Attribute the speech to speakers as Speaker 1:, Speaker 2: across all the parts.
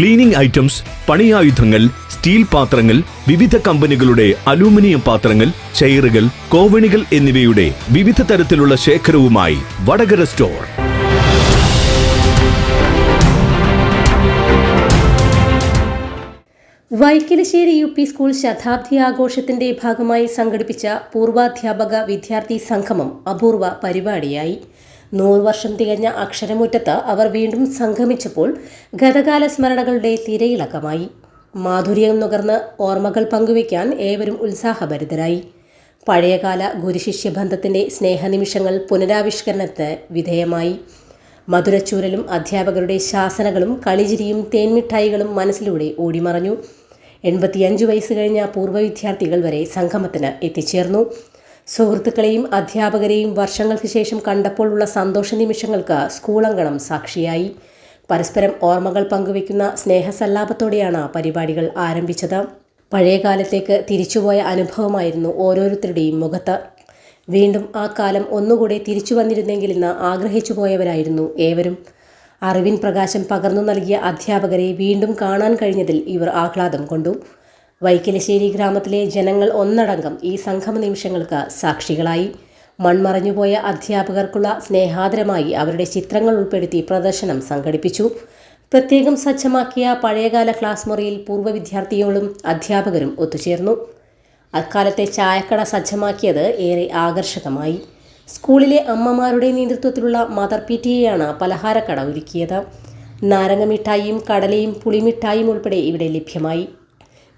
Speaker 1: Cleaning items പണിയായുധങ്ങൾ steel പാത്രങ്ങൾ വിവിധ കമ്പനികളുടെ അലൂമിനിയം പാത്രങ്ങൾ ചെയറുകൾ കോവണികൾ എന്നിവയുടെ വിവിധ തരത്തിലുള്ള ശേഖരവുമായി Vadakara store.
Speaker 2: Vaikkalassery U P school ശതാബ്ദി ആഘോഷത്തിന്റെ ഭാഗമായി സംഘടിപ്പിച്ച പൂർവാധ്യാപക വിദ്യാർത്ഥി സംഗമം അപൂർവ പരിപാടിയായി. നൂറ് വർഷം തികഞ്ഞ അക്ഷരമുറ്റത്ത് അവർ വീണ്ടും സംഗമിച്ചപ്പോൾ ഗതകാല സ്മരണകളുടെ തിരയിളക്കമായി. മാധുര്യം നുകർന്ന് ഓർമ്മകൾ പങ്കുവയ്ക്കാൻ ഏവരും ഉത്സാഹഭരിതരായി. പഴയകാല ഗുരുശിഷ്യ ബന്ധത്തിന്റെ സ്നേഹനിമിഷങ്ങൾ പുനരാവിഷ്കരണത്തിന് വിധേയമായി. മധുരച്ചൂരലും അധ്യാപകരുടെ ശാസനകളും കളിചിരിയും തേൻമിഠായികളും മനസ്സിലൂടെ ഓടിമറഞ്ഞു. എൺപത്തിയഞ്ചു വയസ്സ് കഴിഞ്ഞ പൂർവ വിദ്യാർത്ഥികൾ വരെ സംഗമത്തിന് എത്തിച്ചേർന്നു. സുഹൃത്തുക്കളെയും അധ്യാപകരെയും വർഷങ്ങൾക്ക് ശേഷം കണ്ടപ്പോഴുള്ള സന്തോഷ നിമിഷങ്ങൾക്ക് സ്കൂളങ്കണം സാക്ഷിയായി. പരസ്പരം ഓർമ്മകൾ പങ്കുവയ്ക്കുന്ന സ്നേഹസല്ലാപത്തോടെയാണ് പരിപാടികൾ ആരംഭിച്ചത്. പഴയകാലത്തേക്ക് തിരിച്ചുപോയ അനുഭവമായിരുന്നു ഓരോരുത്തരുടെയും മുഖത്ത്. വീണ്ടും ആ കാലം ഒന്നുകൂടെ തിരിച്ചു വന്നിരുന്നെങ്കിലെന്ന് ആഗ്രഹിച്ചു പോയവരായിരുന്നു ഏവരും. അറിവിൻ പ്രകാശം പകർന്നു നൽകിയ അധ്യാപകരെ വീണ്ടും കാണാൻ കഴിഞ്ഞതിൽ ഇവർ ആഹ്ലാദം കൊണ്ടു. വൈക്കലശ്ശേരി ഗ്രാമത്തിലെ ജനങ്ങൾ ഒന്നടങ്കം ഈ സംഗമ നിമിഷങ്ങൾക്ക് സാക്ഷികളായി. മൺമറഞ്ഞുപോയ അധ്യാപകർക്കുള്ള സ്നേഹാദരമായി അവരുടെ ചിത്രങ്ങൾ ഉൾപ്പെടുത്തി പ്രദർശനം സംഘടിപ്പിച്ചു. പ്രത്യേകം സജ്ജമാക്കിയ പഴയകാല ക്ലാസ് മുറിയിൽ പൂർവ വിദ്യാർത്ഥികളും അധ്യാപകരും ഒത്തുചേർന്നു. അക്കാലത്തെ ചായക്കട സജ്ജമാക്കിയത് ഏറെ ആകർഷകമായി. സ്കൂളിലെ അമ്മമാരുടെ നേതൃത്വത്തിലുള്ള മദർ പി ടി പലഹാരക്കട ഒരുക്കിയത്. നാരങ്ങ മിഠായിയും കടലയും പുളിമിഠായിയും ഉൾപ്പെടെ ഇവിടെ ലഭ്യമായി.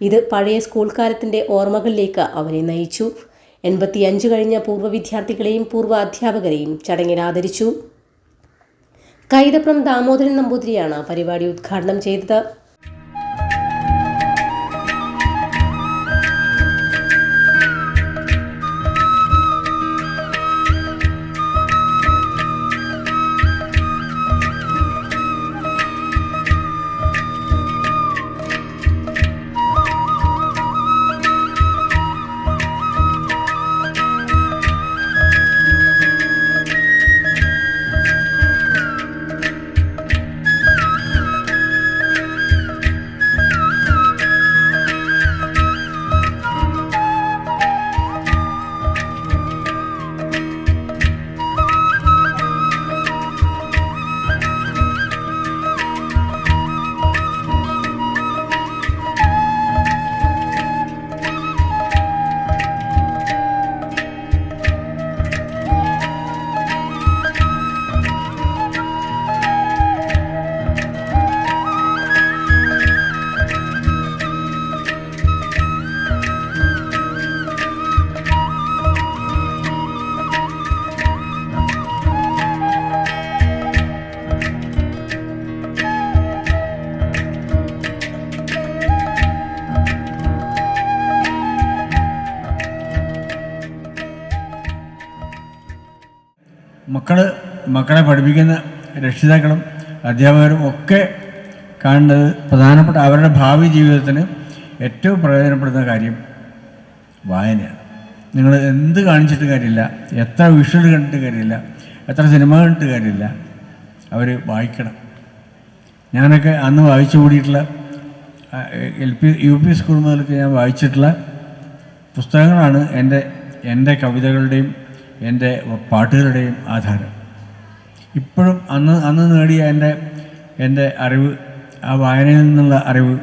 Speaker 2: ഇത് പഴയ സ്കൂൾ കാലത്തിന്റെ ഓർമ്മകളിലേക്ക് അവരെ നയിച്ചു. എൺപത്തിയഞ്ച് കഴിഞ്ഞ പൂർവ വിദ്യാർത്ഥികളെയും പൂർവ അധ്യാപകരെയും ചടങ്ങിൽ ആദരിച്ചു. കൈതപ്രം ദാമോദരൻ നമ്പൂതിരിയാണ് പരിപാടി ഉദ്ഘാടനം ചെയ്തത്.
Speaker 3: മക്കൾ മക്കളെ പഠിപ്പിക്കുന്ന രക്ഷിതാക്കളും അധ്യാപകരും ഒക്കെ കാണുന്നത് പ്രധാനപ്പെട്ട അവരുടെ ഭാവി ജീവിതത്തിന് ഏറ്റവും പ്രയോജനപ്പെടുന്ന കാര്യം വായനയാണ്. നിങ്ങൾ എന്ത് കാണിച്ചിട്ട് കാര്യമില്ല. എത്ര വിഷ്വൽ കണ്ടിട്ട് കാര്യമില്ല. എത്ര സിനിമ കണ്ടിട്ട് കാര്യമില്ല. അവർ വായിക്കണം. ഞാനൊക്കെ അന്ന് വായിച്ചു കൂടിയിട്ടുള്ള L P U P school മുതലൊക്കെ ഞാൻ വായിച്ചിട്ടുള്ള പുസ്തകങ്ങളാണ് എന്റെ എന്റെ കവിതകളുടെയും എന്റെ പാട്ടുകളുടെയും ആധാരം. ഇപ്പോഴും അന്ന് അന്ന് നേടിയ എന്റെ എന്റെ അറിവ് ആ വായനയിൽ നിന്നുള്ള അറിവ്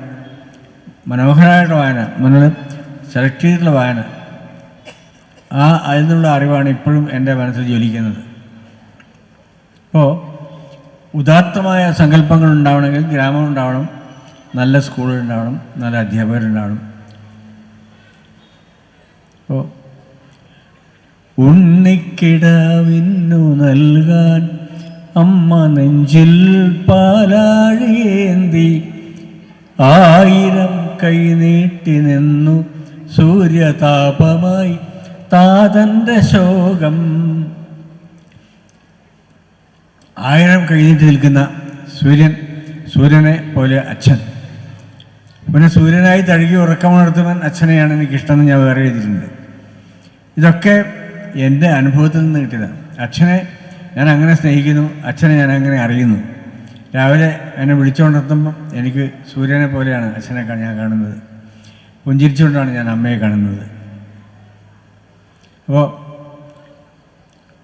Speaker 3: മനോഹരമായിട്ടുള്ള വായന നമ്മൾ സെലക്ട് ചെയ്തിട്ടുള്ള വായന ആ അതിൽ നിന്നുള്ള അറിവാണ് ഇപ്പോഴും എന്റെ മനസ്സിൽ ജ്വലിക്കുന്നത്. അപ്പോൾ ഉദാത്തമായ സങ്കല്പങ്ങൾ ഉണ്ടാവണമെങ്കിൽ ഗ്രാമം ഉണ്ടാവണം നല്ല സ്കൂളുകൾ ഉണ്ടാവണം നല്ല അധ്യാപകരുണ്ടാവണം. അപ്പോൾ ഉണ്ണിക്കിടാവിന്നു നൽകാൻ അമ്മ നെഞ്ചിൽ പാലാഴിയേന്തി. ആയിരം കൈ നീട്ടി നിന്നു സൂര്യതാപമായി താതന്റെ ശോകം. ആയിരം കഴിഞ്ഞിട്ട് നിൽക്കുന്ന സൂര്യൻ സൂര്യനെ പോലെ അച്ഛൻ. പിന്നെ സൂര്യനായി തഴുകി ഉറക്കമുണർത്തുവാൻ അച്ഛനെയാണ് എനിക്കിഷ്ടമെന്ന് ഞാൻ വേറെ എഴുതിയിട്ടുണ്ട്. ഇതൊക്കെ എന്റെ അനുഭവത്തിൽ നിന്ന് കിട്ടിയതാണ് അച്ഛനെ ഞാൻ അങ്ങനെ സ്നേഹിക്കുന്നു അച്ഛനെ ഞാൻ അങ്ങനെ അറിയുന്നു. രാവിലെ എന്നെ വിളിച്ചുകൊണ്ടെത്തുമ്പം എനിക്ക് സൂര്യനെ പോലെയാണ് അച്ഛനെ ഞാൻ കാണുന്നത്. പുഞ്ചിരിച്ചുകൊണ്ടാണ് ഞാൻ അമ്മയെ കാണുന്നത്. അപ്പോൾ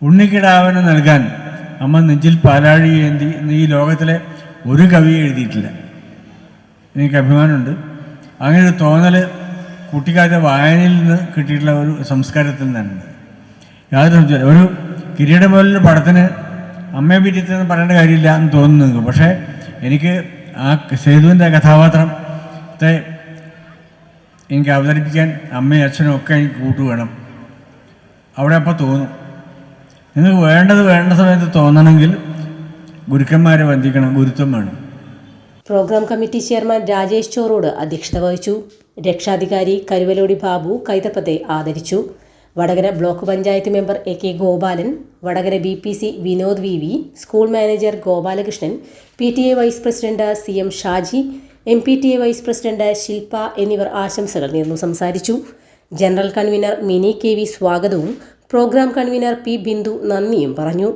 Speaker 3: ഉണ്ണിക്കിടാവിന് നൽകാൻ അമ്മ നെഞ്ചിൽ പാലാഴി എന്തി എന്ന് ഈ ലോകത്തിലെ ഒരു കവി എഴുതിയിട്ടില്ല. എനിക്ക് അഭിമാനമുണ്ട്. അങ്ങനെ ഒരു തോന്നൽ കുട്ടിക്കാലത്തെ വായനയിൽ നിന്ന് കിട്ടിയിട്ടുള്ള ഒരു സംസ്കാരത്തിൽ നിന്നാണ്. യാതൊരു ഒരു കിരീടം പോലൊരു പടത്തിന് അമ്മയെ പറ്റിയെന്ന് പറയേണ്ട കാര്യമില്ല എന്ന് തോന്നുന്നു നിങ്ങൾക്ക് പക്ഷേ എനിക്ക് ആ സേതുവിന്റെ കഥാപാത്രത്തെ എനിക്ക് അവതരിപ്പിക്കാൻ അമ്മയും അച്ഛനും ഒക്കെ എനിക്ക് കൂട്ടു വേണം അവിടെ അപ്പോൾ തോന്നും. നിങ്ങൾക്ക് വേണ്ടത് വേണ്ട സമയത്ത് തോന്നണമെങ്കിൽ ഗുരുക്കന്മാരെ വന്ദിക്കണം ഗുരുത്വം വേണം.
Speaker 2: Programme committee chairman Rajesh Chorode അധ്യക്ഷത വഹിച്ചു. രക്ഷാധികാരി കരുവലോടി ബാബു കൈതപ്പത്തെ ആദരിച്ചു. Vadakara block panchayat member A K Gopalan Vadakara B P C Vinod V V school manager Gopalakrishnan P T A vice president C M Shaji M P T A vice president Shilpa എന്നിവർ ആശംസകൾ നേർന്നു സംസാരിച്ചു. General convener Mini K V സ്വാഗതവും programme convener P Bindu നന്ദിയും പറഞ്ഞു.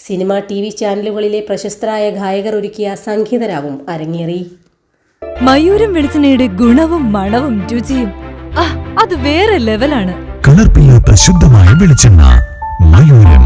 Speaker 2: Cinema T V ചാനലുകളിലെ പ്രശസ്തരായ ഗായകർ ഒരുക്കിയ സംഗീതരാവും അരങ്ങേറി.
Speaker 4: മയൂരം വെളിച്ചെണ്ണയുടെ ഗുണവും മണവും രുചിയും. അത് വേറെ ലെവലാണ്
Speaker 5: കലർപ്പില്ലാത്ത ശുദ്ധമായ വെളിച്ചെണ്ണ മയൂരം.